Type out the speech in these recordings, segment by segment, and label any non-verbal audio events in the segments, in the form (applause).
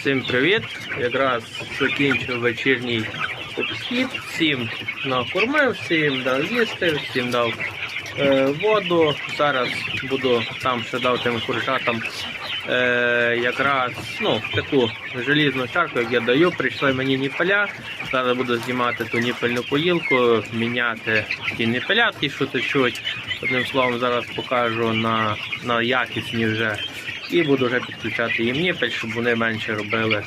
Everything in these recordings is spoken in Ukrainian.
Всім привіт! Якраз закінчив вечірній обхід, всім накормив, всім дав їсти, всім дав е, воду. Зараз буду там ще дав тим курчатам е, якраз ну, таку желізну чарку, як я даю. Прийшли мені ніпеля. Зараз буду знімати ту ніпельну поїлку, міняти ті ніпелятки, що течуть. Одним словом, зараз покажу на, на якісні вже і буду вже підключати їм ніпель, щоб вони менше робили,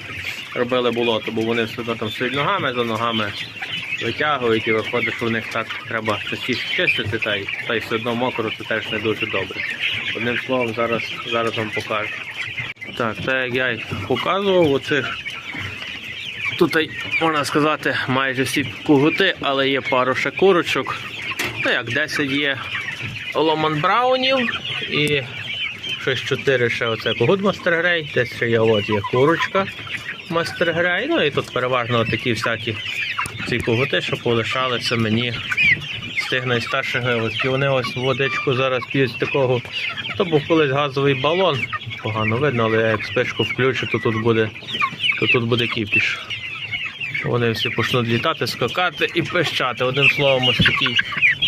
робили болото, бо вони все одно там стоять ногами за ногами витягують і виходить, що в них так треба частіше чистити, та й, та й все одно мокро, це теж не дуже добре. Одним словом, зараз, зараз вам покажу. Так, так як я й показував, оцих тут, можна сказати, майже всі кугути, але є пару ще курочок. Ну як 10 є ломан браунів і щось 4 ще оце когут мастергрей, десь ще є от є курочка мастергрей. Ну і тут переважно такі всякі ці когути, що полишалися мені з тих найстарших виводків. Вони ось водичку зараз п'ють такого. То був колись газовий балон. Погано видно, але я як спишку включу, то тут буде, то тут буде кіпіш. Вони всі почнуть літати, скакати і пищати. Одним словом, ось такий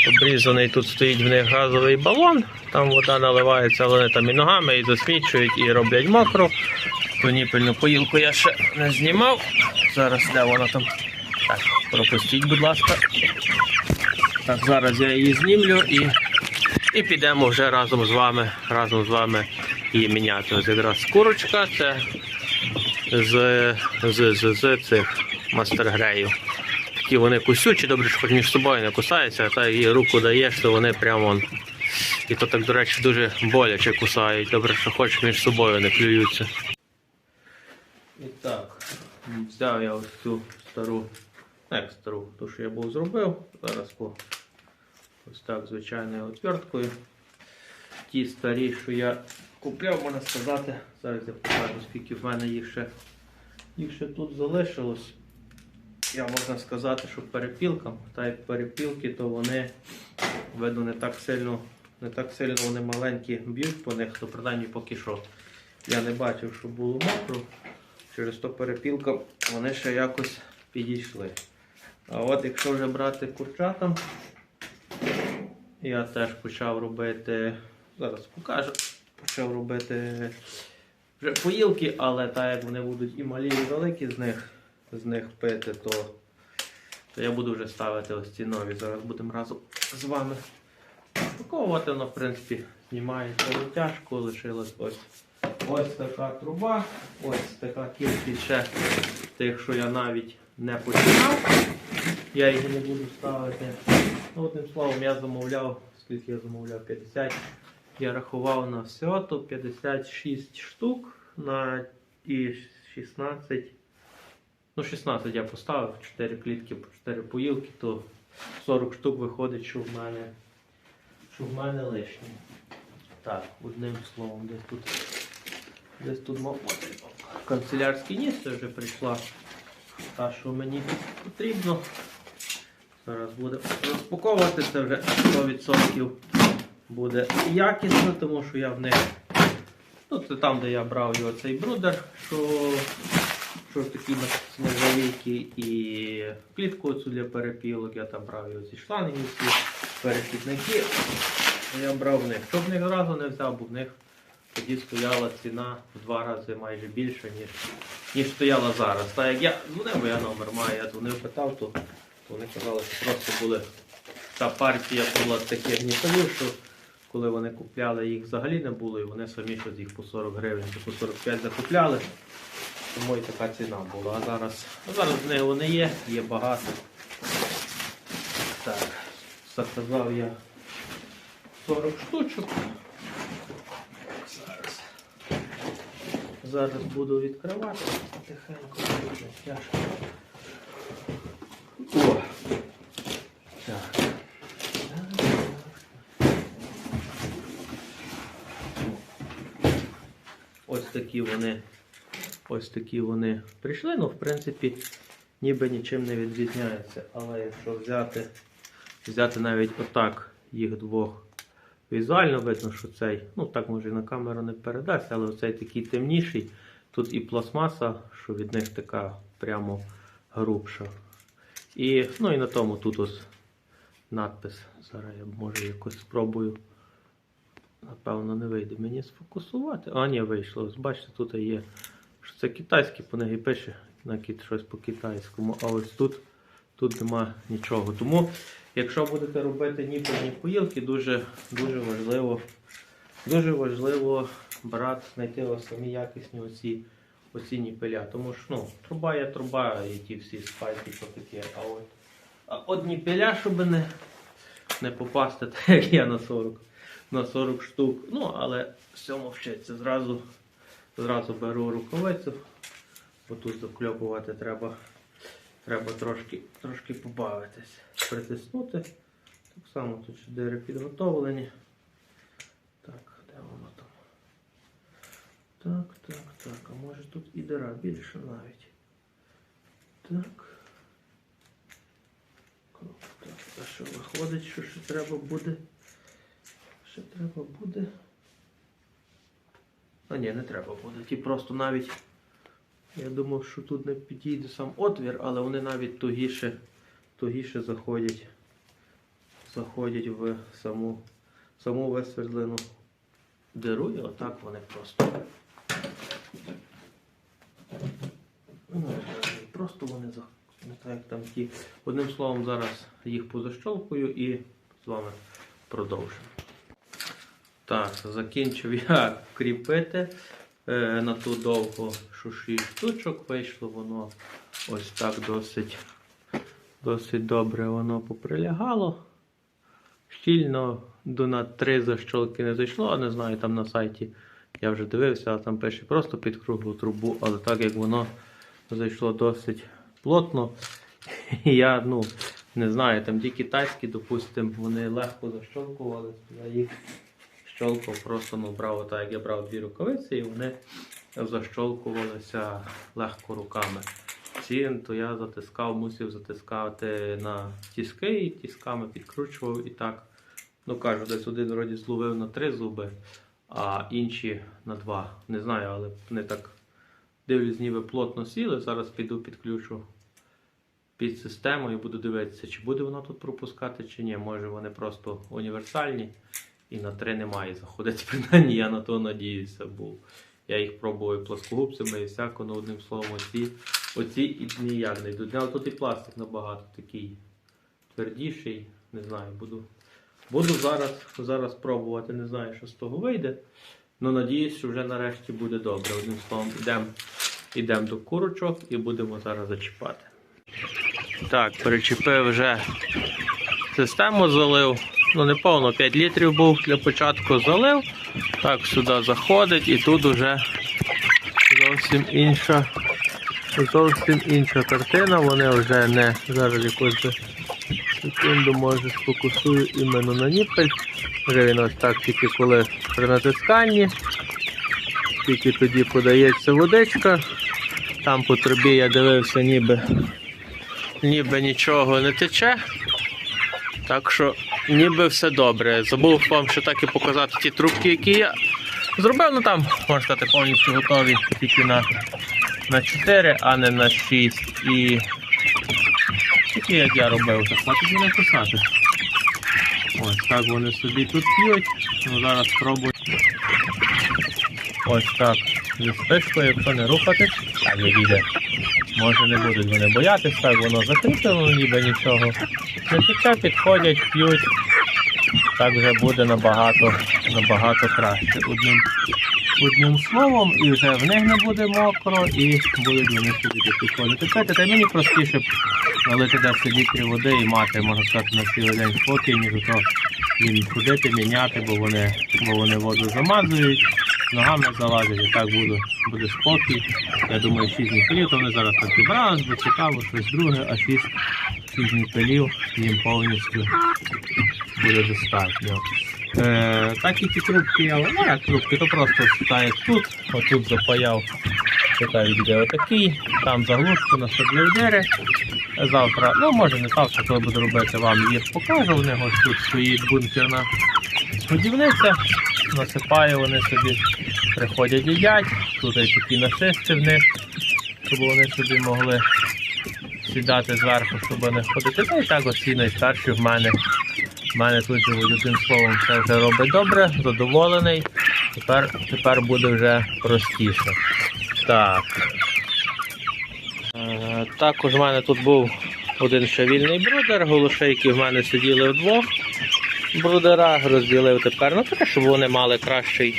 обрізаний тут стоїть в них газовий балон. Там вода наливається, вони там і ногами, і засмічують, і роблять мокро. Ту поїлку я ще не знімав. Зараз де вона там. Так, пропустіть, будь ласка. Так, зараз я її знімлю і, і підемо вже разом з вами, разом з вами її міняти. Ось якраз курочка, це з, з, з, з цих мастергреїв. Такі вони кусючі, добре, що хоч між собою не кусаються, та її руку даєш, то вони прямо. І то так, до речі, дуже боляче кусають. Добре, що хоч між собою не клюються. І так, взяв я ось цю стару, ну, як стару, ту, що я був зробив. Зараз по ось так звичайною отверткою. Ті старі, що я купляв, можна сказати. Зараз я покажу, скільки в мене їх ще, їх ще тут залишилось. Я можна сказати, що перепілкам, та як перепілки, то вони видно не так сильно, не так сильно вони маленькі б'ють по них, то принаймні поки що. Я не бачив, що було мокро. Через то перепілкам вони ще якось підійшли. А от якщо вже брати курчатам, я теж почав робити, зараз покажу, почав робити вже поїлки, але так як вони будуть і малі, і великі з них, з них пити, то, то я буду вже ставити ось ці нові. Зараз будемо разом з вами розпаковувати. Воно, в принципі, знімається не тяжко, лишилось ось. Ось така труба, ось така кількість ще тих, що я навіть не починав. Я їх не буду ставити. Ну, одним словом, я замовляв, скільки я замовляв? 50. Я рахував на все, то 56 штук на і 16. Ну, 16 я поставив, 4 клітки, 4 поїлки, то 40 штук виходить, що в мене, що в мене лишні. Так, одним словом, десь тут. Десь тут канцелярський ніс, це вже прийшла та, що мені потрібно. Зараз буде розпаковувати, це вже 100% буде якісно, тому що я в них. Ну, це там, де я брав його цей брудер, що, що такий нержавійки і клітку оцю для перепілок, я там брав його ці шланги, ці перехідники. Я брав в них. Щоб в них одразу не взяв, бо в них тоді стояла ціна в два рази майже більше, ніж, ніж стояла зараз. Та як я дзвонив, бо я номер маю, я дзвонив, питав, то, вони казали, що просто були та партія була таких гнітових, що коли вони купляли, їх взагалі не було, і вони самі щось їх по 40 гривень чи по 45 закупляли. Тому і така ціна була. А зараз, а зараз в вони є, є багато. Так, заказав я 40 штучок. Зараз. Буду відкривати. Тихенько тяжко. О! Так. Ось такі вони. Ось такі вони прийшли. Ну, в принципі, ніби нічим не відрізняються. Але якщо взяти, взяти навіть отак їх двох Візуально видно, що цей, ну так може і на камеру не передасть, але оцей такий темніший, Тут і пластмаса, що від них така прямо грубша. І, ну і на тому тут ось надпис. Зараз я може якось спробую. Напевно, не вийде мені сфокусувати. А, ні, вийшло. Ось бачите, тут є, що це китайський, по них пише на кіт щось по китайському. А ось тут, тут нема нічого. Тому, якщо будете робити ніпельні поїлки, дуже, дуже важливо, дуже важливо брати, знайти самі якісні оці, оці ніпеля. Тому що ну, труба є труба, і ті всі спайки, що таке. А от, а от ніпеля, щоб не, не попасти, (laughs) так як я на 40 на 40 штук. Ну, але всьому вчиться. Зразу, зразу беру рукавицю, бо тут закльопувати треба, треба трошки, трошки побавитись. Притиснути. Так само тут чотири підготовлені. Так, де воно там? Так, так, так. А може тут і дира більше навіть. Так. Так, а що виходить, що ще треба буде? Ще треба буде. А ні, не треба буде. Ті просто навіть. Я думав, що тут не підійде сам отвір, але вони навіть тугіше, тугіше заходять, заходять в саму, саму висвердлену диру і отак вони просто. Ну, просто вони. Не так, як там ті. Одним словом, зараз їх позащолкую і з вами продовжимо. Так, закінчив я (laughs) кріпити е, на ту довгу, що 6 штучок вийшло, воно ось так досить, досить добре воно поприлягало. Щільно до на 3 защолки не зайшло, а не знаю, там на сайті я вже дивився, а там пише просто під круглу трубу, але так як воно зайшло досить плотно, (laughs) я ну, не знаю, там ті китайські, допустимо, вони легко защолкувалися, я їх щолкав, просто ну, брав отак, як я брав дві рукавиці, і вони защолкувалися легко руками. Ці, то я затискав, мусив затискати на тіски і тісками підкручував і так. Ну кажу, десь один вроді зловив на три зуби, а інші на два. Не знаю, але вони так дивлюсь, ніби плотно сіли. Зараз піду підключу під систему і буду дивитися, чи буде воно тут пропускати, чи ні. Може вони просто універсальні і на три немає заходити. (laughs) Принаймні я на то надіюся, бо я їх пробую плоскогубцями і всяко, ну одним словом, оці, оці і ніяк не йдуть. Але тут і пластик набагато такий твердіший. Не знаю, буду, буду зараз, зараз пробувати, не знаю, що з того вийде. Ну надіюсь, що вже нарешті буде добре. Одним словом, йдемо йдем до курочок і будемо зараз зачіпати. Так, перечепив вже систему залив. Ну, не повно 5 літрів був для початку залив. Так, сюди заходить і тут вже зовсім інша, зовсім інша картина. Вони вже не зараз якось секунду може сфокусую іменно на ніпель. Вже він ось так тільки коли при натисканні. Тільки тоді подається водичка. Там по трубі я дивився, ніби, ніби нічого не тече. Так що ніби все добре. Забув вам ще так і показати ті трубки, які я зробив. Ну там, можна сказати, повністю готові тільки на, на 4, а не на 6. І такі, як я робив, так хватить мене писати. Ось так вони собі тут п'ють. Ну, зараз спробую. Ось так. Зі спишкою, якщо не рухатись, так відійде. Може не будуть вони боятися, так воно закріплено, ніби нічого. Не тече, підходять, п'ють. Так вже буде набагато, набагато краще. Одним, одним словом, і вже в них не буде мокро, і будуть вони тут підходити. Пити, та мені простіше налити 10 літрів води і мати, можна сказати, на цілий день спокій, ніж то їм ходити, міняти, бо вони, бо вони воду замазують, ногами залазять, і так буде, буде спокій. Я думаю, 6 нікелів, то вони зараз так зібрались, бо цікаво, щось друге, а 6, 6 нікелів їм повністю буде достатньо. Е, так і ці трубки, я як трубки, то просто як тут, отут запаяв, така йде отакий, там заглушку на дири. Завтра, ну може не завтра, коли буду робити, вам їх покажу. В них тут стоїть бункерна будівниця, насипаю вони собі приходять їдять, тут і такі насисти в них, щоб вони собі могли сідати зверху, щоб не ходити. Та і так ці найстарші в мене. В мене тут живуть одним словом, все вже робить добре, задоволений. Тепер, тепер буде вже простіше. Так. Е, Також в мене тут був один ще вільний брудер, голошейки в мене сиділи вдвох в брудерах, розділив тепер. Ну таке, щоб вони мали кращий,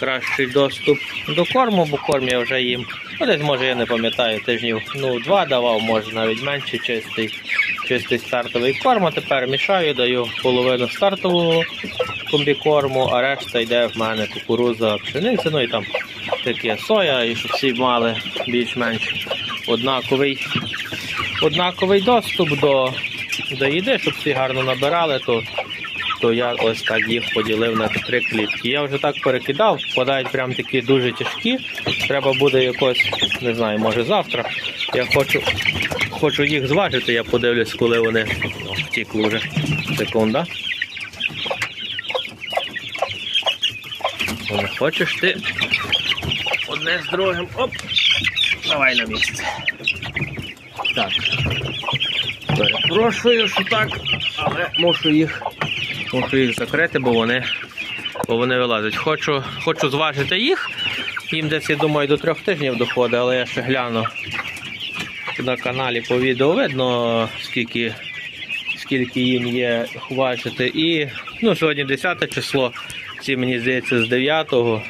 кращий доступ до корму, бо корм я вже їм. Ну, десь може я не пам'ятаю, тижнів ну, два давав, може навіть менше чистий, чистий стартовий корм. А тепер мішаю, даю половину стартового комбікорму, а решта йде в мене кукуруза, пшениця, ну і там таке соя, і щоб всі мали більш-менш однаковий, однаковий доступ до, до їди, щоб всі гарно набирали, то, то я ось так їх поділив на три клітки. Я вже так перекидав, впадають прям такі дуже тяжкі. Треба буде якось, не знаю, може завтра. Я хочу, хочу їх зважити, я подивлюсь, коли вони втікли вже. Секунда. Не хочеш ти одне з другим. Оп! Давай на місце. Так. Перепрошую, що так, але мушу їх, мушу їх закрити, бо вони, бо вони вилазять. Хочу, хочу зважити їх. Їм десь, я думаю, до трьох тижнів доходить, але я ще гляну на каналі по відео видно, скільки, скільки їм є важити. І ну, сьогодні 10 число. Ці мені здається з 9-го.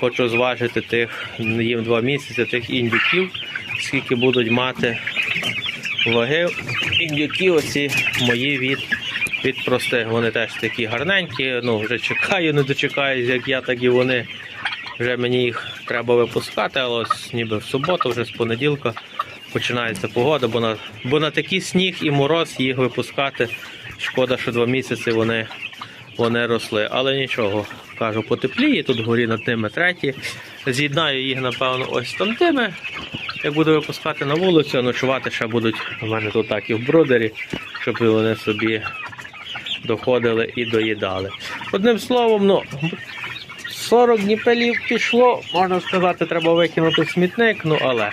Хочу зважити тих їм 2 місяці тих індюків, скільки будуть мати ваги. Індюки оці мої від, від простих. Вони теж такі гарненькі. Ну, вже чекаю, не дочекаюсь, як я, так і вони. Вже мені їх треба випускати, але ось ніби в суботу, вже з понеділка починається погода, бо на, бо на такий сніг і мороз їх випускати. Шкода, що два місяці вони, вони росли. Але нічого, кажу, потепліє, тут горі над ними треті. З'єднаю їх, напевно, ось там тими. Як буду випускати на вулицю, ночувати ще будуть у мене тут так і в брудері, щоб вони собі доходили і доїдали. Одним словом, ну, 40 дніпелів пішло, можна сказати, треба викинути смітник, ну але,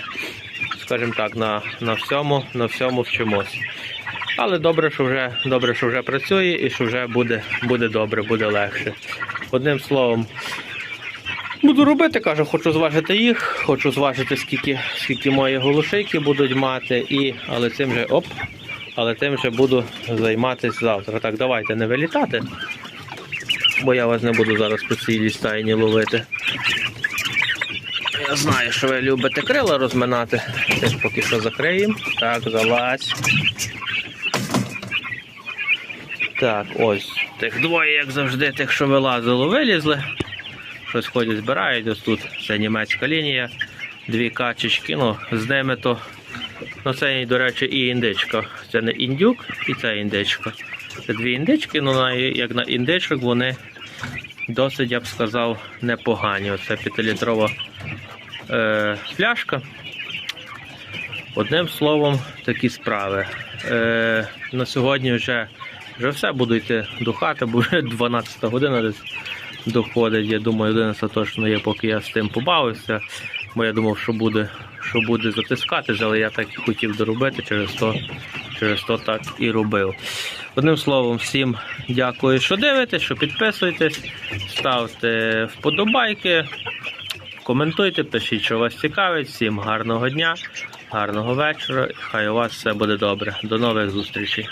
скажімо так, на, на всьому, на всьому вчимось. Але добре, що вже добре, що вже працює і що вже буде, буде добре, буде легше. Одним словом, буду робити, кажу, хочу зважити їх, хочу зважити, скільки, скільки мої голошейки будуть мати, і, але цим же оп, але тим же буду займатися завтра. Так, давайте не вилітати, бо я вас не буду зараз по цілій стайні ловити. Я знаю, що ви любите крила розминати. Теж поки що закриємо. Так, залазь. Так, ось. Тих двоє, як завжди, тих, що вилазило, вилізли. Щось ходять, збирають. Ось тут це німецька лінія. Дві качечки. Ну, з ними то. Ну, це, до речі, і індичка. Це не індюк і це індичка. Це дві індички, ну на, як на індичок вони досить, я б сказав, непогані. Оце 5-літрова е, пляшка. Одним словом, такі справи. Е, на сьогодні вже, вже все буду йти до хати, бо вже 12 година десь доходить. Я думаю, 11 точно є, поки я з тим побавився. Бо я думав, що буде, що буде затискатись, але я так і хотів доробити, через то, через то так і робив. Одним словом, всім дякую, що дивитесь, що підписуєтесь, ставте вподобайки. Коментуйте, пишіть, що вас цікавить. Всім гарного дня, гарного вечора. Хай у вас все буде добре. До нових зустрічей.